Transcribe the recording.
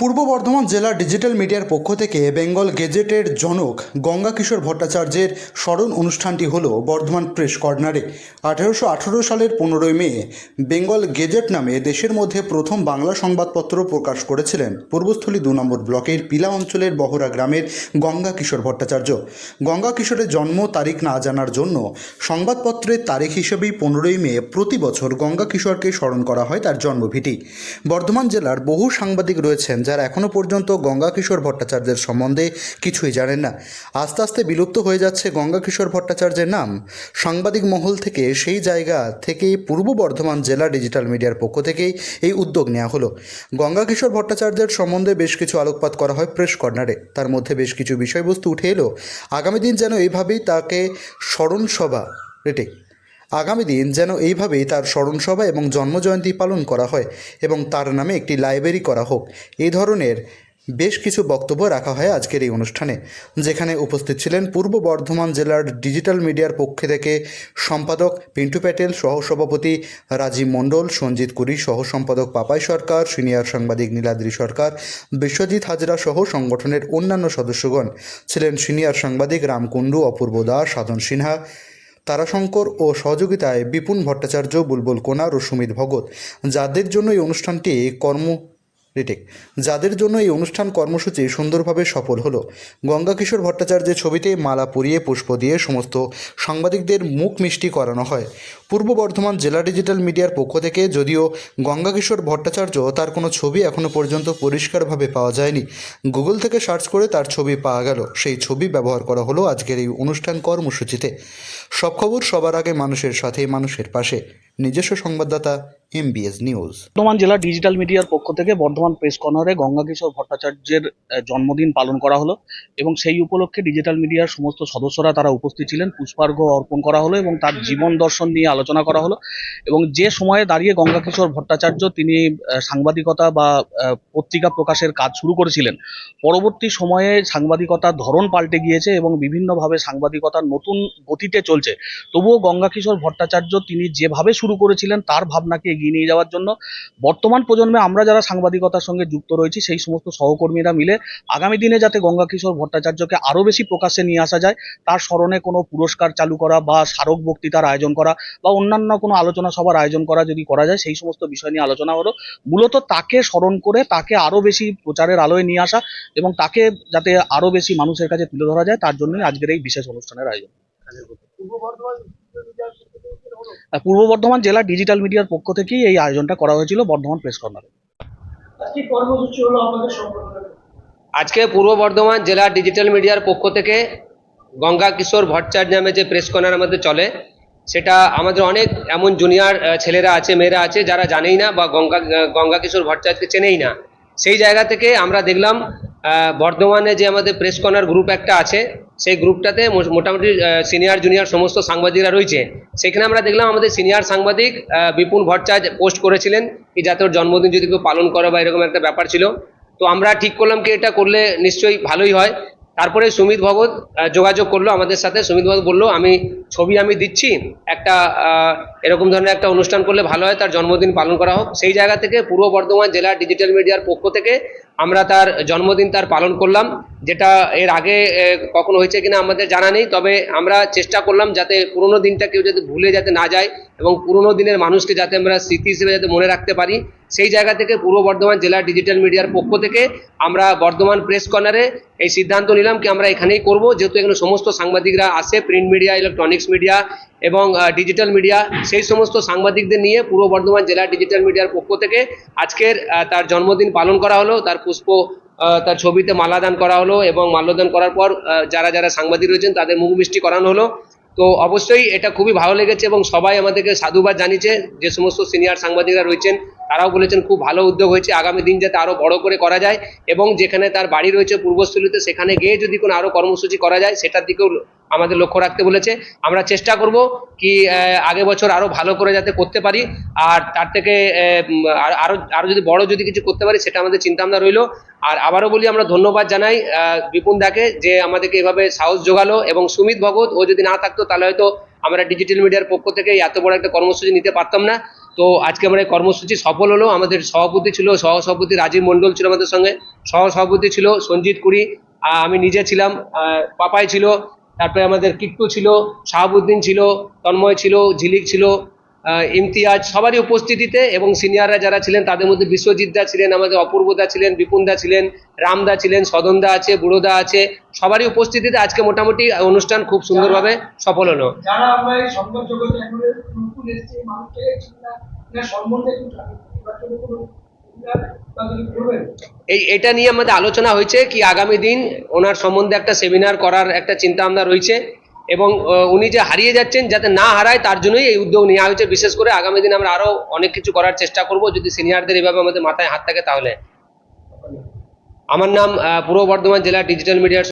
পূর্ব বর্ধমান জেলা ডিজিটাল মিডিয়ার পক্ষ থেকে বেঙ্গল গেজেটের জনক গঙ্গা কিশোর ভট্টাচার্যের স্মরণ অনুষ্ঠানটি হল বর্ধমান প্রেস কর্নারে। আঠেরোশো আঠারো সালের পনেরোই মে বেঙ্গল গেজেট নামে দেশের মধ্যে প্রথম বাংলা সংবাদপত্র প্রকাশ করেছিলেন। পূর্বস্থলী দু নম্বর ব্লকের পিলা অঞ্চলের বহরা গ্রামের গঙ্গা কিশোর ভট্টাচার্য। গঙ্গা কিশোরের জন্ম তারিখ না জানার জন্য সংবাদপত্রের তারিখ হিসেবেই পনেরোই মে প্রতি বছর গঙ্গা কিশোরকে স্মরণ করা হয় তার জন্মভিটি বর্ধমান জেলার বহু সাংবাদিক রয়েছেন যারা এখনও পর্যন্ত গঙ্গা কিশোর ভট্টাচার্যের সম্বন্ধে কিছুই জানেন না। আস্তে আস্তে বিলুপ্ত হয়ে যাচ্ছে গঙ্গা কিশোর ভট্টাচার্যের নাম। সাংবাদিক মহল থেকে সেই জায়গা থেকে পূর্ব বর্ধমান জেলা ডিজিটাল মিডিয়ার পক্ষ থেকেই এই উদ্যোগ নেওয়া হলো। গঙ্গা কিশোর ভট্টাচার্যের সম্বন্ধে বেশ কিছু আলোকপাত করা হয় প্রেস কর্নারে। তার মধ্যে বেশ কিছু বিষয়বস্তু উঠে এলো। আগামী দিন যেন এইভাবেই তাকে স্মরণ সভা রেটে আগামী দিন যেন এইভাবেই তার স্মরণসভা এবং জন্মজয়ন্তী পালন করা হয় এবং তার নামে একটি লাইব্রেরি করা হোক। এই ধরনের বেশ কিছু বক্তব্য রাখা হয় আজকের এই অনুষ্ঠানে, যেখানে উপস্থিত ছিলেন পূর্ব বর্ধমান জেলার ডিজিটাল মিডিয়ার পক্ষ থেকে সম্পাদক পিন্টু প্যাটেল, সহসভাপতি রাজীব মণ্ডল, সঞ্জিত কুরি সহ সম্পাদক পাপাই সরকার, সিনিয়র সাংবাদিক নীলাদ্রি সরকার, বিশ্বজিৎ হাজরা সহ সংগঠনের অন্যান্য সদস্যগণ। ছিলেন সিনিয়র সাংবাদিক রামকুণ্ডু, অপূর্ব দাস, সাধন সিনহা তারাশঙ্কর ও সহযোগিতায় বিপুল ভট্টাচার্য, বুলবুল কোনার ও সুমিত ভগত। যাদের জন্য এই অনুষ্ঠানটি কর্ম রিটেক যাদের জন্য এই অনুষ্ঠান কর্মসূচি সুন্দরভাবে সফল হলো। গঙ্গা কিশোর ভট্টাচার্যের ছবিতে মালা পরিয়ে পুষ্প দিয়ে সমস্ত সাংবাদিকদের মুখ মিষ্টি করানো হয়। পূর্ব বর্ধমান জেলা ডিজিটাল মিডিয়ার পক্ষ থেকে যদিও গঙ্গা কিশোর ভট্টাচার্য তার কোনো ছবি এখনও পর্যন্ত পরিষ্কারভাবে পাওয়া যায়নি। গুগল থেকে সার্চ করে তার ছবি পাওয়া গেল। সেই ছবি ব্যবহার করা হলো আজকের এই অনুষ্ঠান কর্মসূচিতে। সব খবর সবার আগে মানুষের সাথে, মানুষের পাশে। নিজস্ব সংবাদদাতা এমবিএস নিউজ বর্ধমান জেলা ডিজিটাল মিডিয়ার পক্ষ থেকে বর্ধমান প্রেস কর্নারে গঙ্গা কিশোর ভট্টাচার্যের জন্মদিন পালন করা হলো এবং সেই উপলক্ষে ডিজিটাল মিডিয়ার সমস্ত সদস্যরা তারা উপস্থিত ছিলেন, পুষ্পার্ঘ অর্পণ করা হলো এবং তার জীবন দর্শন নিয়ে আলোচনা করা হলো এবং যে সময়ে দাঁড়িয়ে গঙ্গা কিশোর ভট্টাচার্য তিনি সাংবাদিকতা বা পত্রিকা প্রকাশের কাজ শুরু করেছিলেন, পরবর্তী সময়ে সাংবাদিকতার ধরন পাল্টে গিয়েছে এবং বিভিন্নভাবে সাংবাদিকতার নতুন গতিতে চলছে। তবুও গঙ্গা কিশোর ভট্টাচার্য তিনি যেভাবে শুরু করেছিলেন তার ভাবনাকে এগিয়ে নিয়ে যাওয়ার জন্য। বর্তমান প্রজন্মে আমরা যারা সাংবাদিকতার সঙ্গে যুক্ত রয়েছি সেই সমস্ত সহকর্মীরা মিলে আগামী দিনে যাতে গঙ্গা কিশোর ভট্টাচার্যকে আরও বেশি প্রকাশ্যে নিয়ে আসা যায় তার স্মরণে কোনো পুরস্কার চালু করা বা স্মারক বক্তৃতার আয়োজন করা বা অন্যান্য কোনো আলোচনা সভার আয়োজন করা যদি করা যায় সেই সমস্ত বিষয় নিয়ে আলোচনা হলো। মূলত তাকে স্মরণ করে তাকে আরও বেশি প্রচারের আলোয় নিয়ে আসা এবং তাকে যাতে আরও বেশি মানুষের কাছে তুলে ধরা যায় তার জন্যই আজকের এই বিশেষ অনুষ্ঠানের আয়োজন। আহ, পূর্ব বর্ধমান জেলা ডিজিটাল মিডিয়ার পক্ষ থেকেই এই আয়োজনটা করা হয়েছিল বর্ধমান প্রেস কর্নারে আজকে পূর্ব বর্ধমান জেলা ডিজিটাল মিডিয়ার পক্ষ থেকে গঙ্গা কিশোর ভট্টাচার্য নামে যে প্রেস কর্নার আমাদের চলে সেটা আমাদের অনেক এমন জুনিয়র ছেলেরা আছে মেয়েরা আছে যারা জানেই না বা গঙ্গা গঙ্গা কিশোর ভট্টাচার্যকে চেনেই না। সেই জায়গা থেকে আমরা দেখলাম বর্ধমানে যে আমাদের প্রেস কর্নার গ্রুপ একটা আছে, সেই গ্রুপটাতে মোটামুটি সিনিয়র জুনিয়র সমস্ত সাংবাদিকরা রয়েছে। সেখানে আমরা দেখলাম আমাদের সিনিয়র সাংবাদিক বিপুল ভট্টাচার্য পোস্ট করেছিলেন কি যাতে ওর জন্মদিন যদি কেউ পালন করে বা এরকম একটা ব্যাপার ছিল। তো আমরা ঠিক করলাম কি এটা করলে নিশ্চয়ই ভালোই হয়। তারপরে সুমিত ভগত যোগাযোগ করল আমাদের সাথে। সুমিত ভগত বলল, আমি ছবি আমি দিচ্ছি, একটা এরকম ধরনের একটা অনুষ্ঠান করলে ভালো হয়, তার জন্মদিন পালন করা হোক। সেই জায়গা থেকে পূর্ব বর্ধমান জেলা ডিজিটাল মিডিয়ার পক্ষ থেকে আমরা তার জন্মদিন তার পালন করলাম, যেটা এর আগে কখনো হয়েছে কিনা আমাদের জানা নেই, তবে আমরা চেষ্টা করলাম যাতে পুরোনো দিনটা কেউ যাতে ভুলে যাতে না যায় এবং পুরোনো দিনের মানুষকে যাতে আমরা স্মৃতি হিসেবে যাতে মনে রাখতে পারি। সেই জায়গা থেকে পূর্ব বর্ধমান জেলা ডিজিটাল মিডিয়ার পক্ষ থেকে আমরা বর্ধমান প্রেস কর্নারে এই সিদ্ধান্ত নিলাম কি আমরা এখানেই করব। যেহেতু এখানে সমস্ত সাংবাদিকরা আসে, প্রিন্ট মিডিয়া, ইলেকট্রনিক্স মিডিয়া এবং ডিজিটাল মিডিয়া, সেই সমস্ত সাংবাদিকদের নিয়ে পূর্ব বর্ধমান জেলা ডিজিটাল মিডিয়ার পক্ষ থেকে আজকের তার জন্মদিন পালন করা হলো, তার পুষ্প তার ছবিতে মালাদান করা হলো এবং মাল্যদান করার পর যারা যারা সাংবাদিক রয়েছেন তাদের মুখ মিষ্টি করানো হলো। তো অবশ্যই এটা খুবই ভালো লেগেছে এবং সবাই আমাদেরকে সাধুবাদ জানিয়েছে। যে সমস্ত সিনিয়র সাংবাদিকরা রয়েছেন, তারাও বলেছেন খুব ভালো উদ্যোগ হয়েছে। আগামী দিন যাতে আরও বড় করে করা যায় এবং যেখানে তার বাড়ি রয়েছে পূর্বস্থলীতে, সেখানে গিয়ে যদি কোনো আরও কর্মসূচি করা যায়, সেটার দিকেও আমাদের লক্ষ্য রাখতে বলেছে। আমরা চেষ্টা করব কি আগে বছর আরও ভালো করে যাতে করতে পারি। আর তার থেকে আহ, উম, আর- আরও আরও যদি বড় যদি কিছু করতে পারি সেটা আমাদের চিন্তা ভাবনা রইল। আর আবারও বলি আমরা ধন্যবাদ জানাই বিপুন দাকে যে আমাদেরকে এভাবে সাহস যোগালো এবং সুমিত ভগত ও যদি না থাকতো তাহলে হয়তো আমরা ডিজিটাল মিডিয়ার পক্ষ থেকে এত বড় একটা কর্মসূচি নিতে পারতাম না। তো আজকে আমরা এই কর্মসূচি সফল হলো। আমাদের সভাপতি ছিল সহসভাপতি রাজীব মণ্ডল ছিল আমাদের সঙ্গে। সহসভাপতি ছিল সঞ্জিত কুড়ি। আমি নিজে ছিলাম পাপাই ছিল। তারপরে আমাদের কিট্টু ছিল, শাহাবুদ্দিন ছিল, তন্ময় ছিল, ঝিলিক ছিল ইমতিয়াজ সবারই উপস্থিতিতে এবং সিনিয়ররা যারা ছিলেন তাদের মধ্যে বিশ্বজিৎ দা ছিলেন, আমাদের অপূর্বদা ছিলেন বিপুনদা ছিলেন রামদা ছিলেন সদনদা আছে বুড়োদা আছে, সবারই উপস্থিতিতে আজকে মোটামুটি অনুষ্ঠান খুব সুন্দরভাবে সফল হলো। এই, এটা নিয়ে আমাদের আলোচনা হয়েছে কি আগামী দিন ওনার সম্বন্ধে একটা সেমিনার করার একটা চিন্তা ভাবনা রয়েছে এবং উনি যে হারিয়ে যাচ্ছেন যাতে না হারায় তার জন্যই এই উদ্যোগ নেওয়া হয়েছে। বিশেষ করে আগামী দিন আমরা আরও অনেক কিছু করার চেষ্টা করব। যদি সিনিয়রদের এভাবে আমাদের মাথায় হাত থাকে তাহলে। আমার নাম পূর্ব বর্ধমান জেলা ডিজিটাল মিডিয়ার